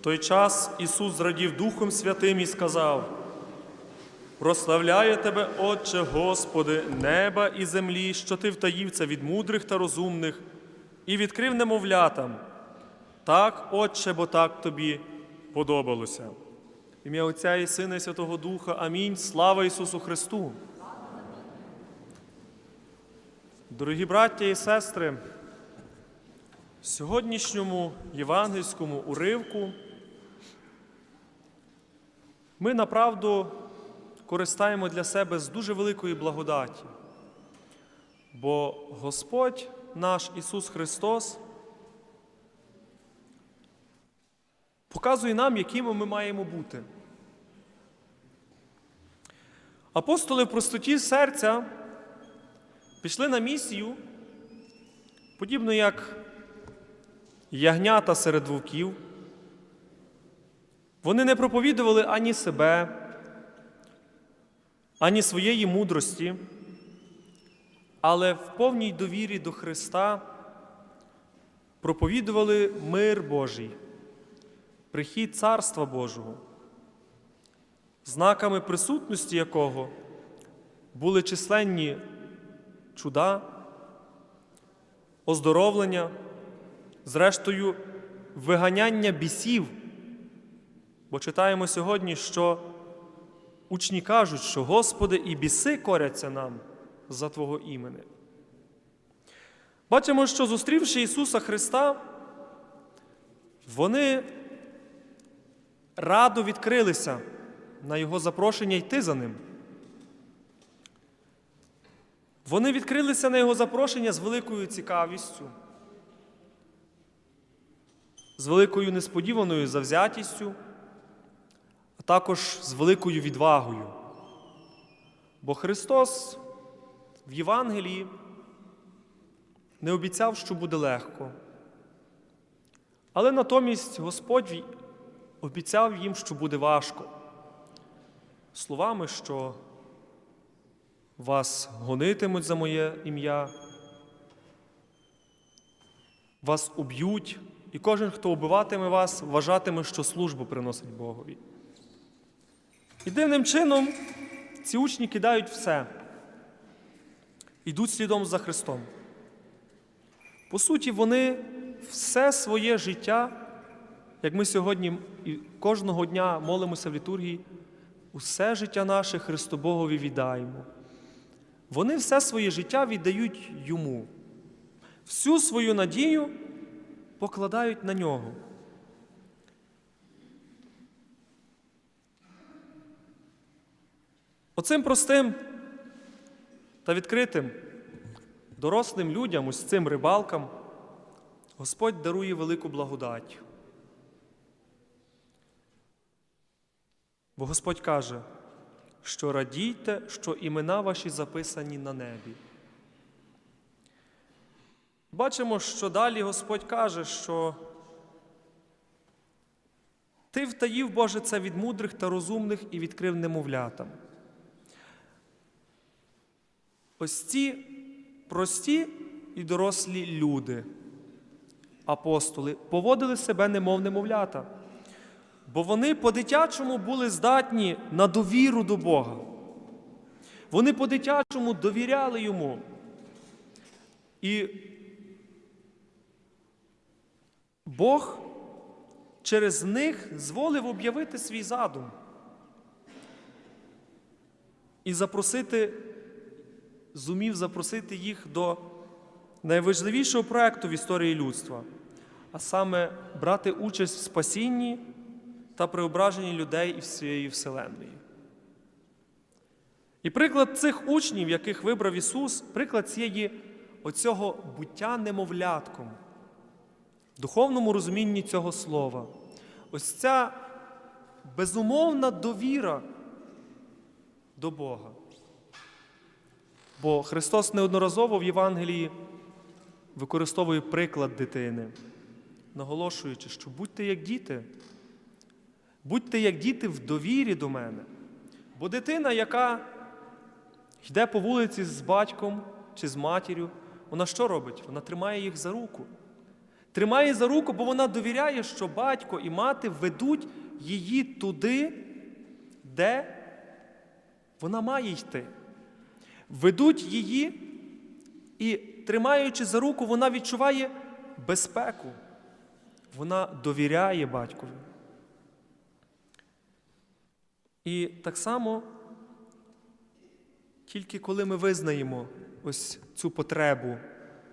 той час Ісус зрадів Духом Святим і сказав: Прославляю тебе, Отче Господи, неба і землі, що ти втаїв це від мудрих та розумних, і відкрив немовлятам. Так, Отче, бо так тобі подобалося. Ім'я Отця і Сина і Святого Духа. Амінь. Слава Ісусу Христу. Дорогі браття і сестри, сьогоднішньому євангельському уривку ми направду користаємо для себе з дуже великої благодаті, бо Господь наш Ісус Христос показує нам, якими ми маємо бути. Апостоли в простоті серця пішли на місію, подібно як ягнята серед вовків. Вони не проповідували ані себе, ані своєї мудрості, але в повній довірі до Христа проповідували мир Божий, прихід Царства Божого, знаками присутності якого були численні чуда, оздоровлення, зрештою, виганяння бісів. Бо читаємо сьогодні, що учні кажуть, що Господи, і біси коряться нам за Твого імени. Бачимо, що зустрівши Ісуса Христа, вони радо відкрилися на Його запрошення йти за Ним. Вони відкрилися на Його запрошення з великою цікавістю, з великою несподіваною завзятістю, а також з великою відвагою. Бо Христос в Євангелії не обіцяв, що буде легко. Але натомість Господь обіцяв їм, що буде важко. Словами, що вас гонитимуть за моє ім'я, вас уб'ють, і кожен, хто убиватиме вас, вважатиме, що службу приносить Богові. І дивним чином ці учні кидають все, йдуть слідом за Христом. По суті, вони все своє життя, як ми сьогодні і кожного дня молимося в літургії, усе життя наше Христобогові віддаємо. Вони все своє життя віддають йому. Всю свою надію покладають на нього. Оцим простим та відкритим дорослим людям, ось цим рибалкам, Господь дарує велику благодать. Бо Господь каже, що радійте, що імена ваші записані на небі. Бачимо, що далі Господь каже, що ти втаїв, Боже, це від мудрих та розумних і відкрив немовлятам. Ось ці прості і дорослі люди, апостоли, поводили себе немов немовлята, бо вони по-дитячому були здатні на довіру до Бога. Вони по-дитячому довіряли йому. І Бог через них зволив об'явити свій задум і запросити зумів запросити їх до найважливішого проекту в історії людства, а саме брати участь в спасінні та преображенні людей і всієї Вселенної. І приклад цих учнів, яких вибрав Ісус, приклад цієї оцього буття немовлятком, духовному розумінні цього слова. Ось ця безумовна довіра до Бога. Бо Христос неодноразово в Євангелії використовує приклад дитини, наголошуючи, що будьте як діти, будьте як діти в довірі до мене. Бо дитина, яка йде по вулиці з батьком чи з матір'ю, вона що робить? Вона тримає їх за руку. Тримає за руку, бо вона довіряє, що батько і мати ведуть її туди, де вона має йти. Ведуть її, і, тримаючи за руку, вона відчуває безпеку. Вона довіряє батькові. І так само, тільки коли ми визнаємо ось цю потребу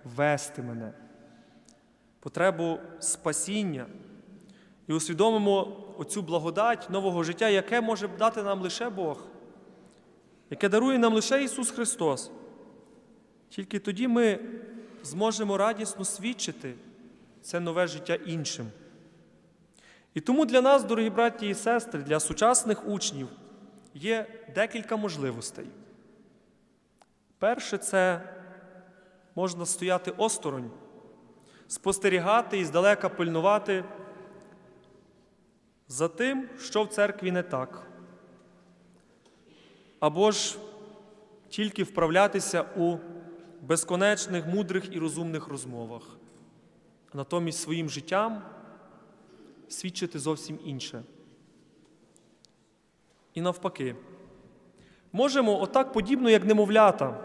вести мене, потребу спасіння і усвідомимо оцю благодать нового життя, яке може дати нам лише Бог, яке дарує нам лише Ісус Христос. Тільки тоді ми зможемо радісно свідчити це нове життя іншим. І тому для нас, дорогі браті і сестри, для сучасних учнів є декілька можливостей. Перше, це можна стояти осторонь, спостерігати і здалека пильнувати за тим, що в церкві не так. Або ж тільки вправлятися у безконечних, мудрих і розумних розмовах, натомість своїм життям свідчити зовсім інше. І навпаки, можемо отак подібно, як немовлята,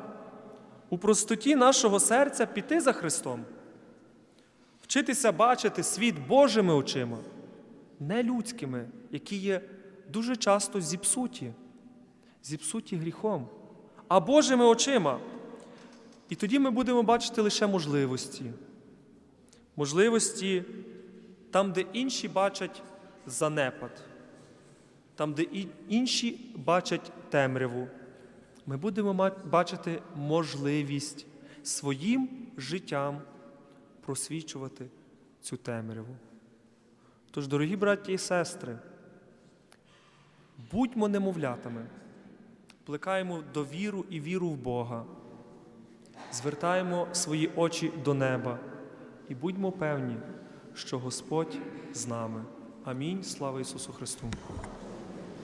у простоті нашого серця піти за Христом, вчитися бачити світ Божими очима, не людськими, які є дуже часто зіпсуті, зіпсуті гріхом, а Божими очима. І тоді ми будемо бачити лише можливості. Можливості там, де інші бачать занепад, там, де інші бачать темряву, ми будемо бачити можливість своїм життям просвічувати цю темряву. Тож, дорогі браті і сестри, будьмо немовлятами, плекаємо довіру і віру в Бога, звертаємо свої очі до неба і будьмо певні, що Господь з нами. Амінь. Слава Ісусу Христу!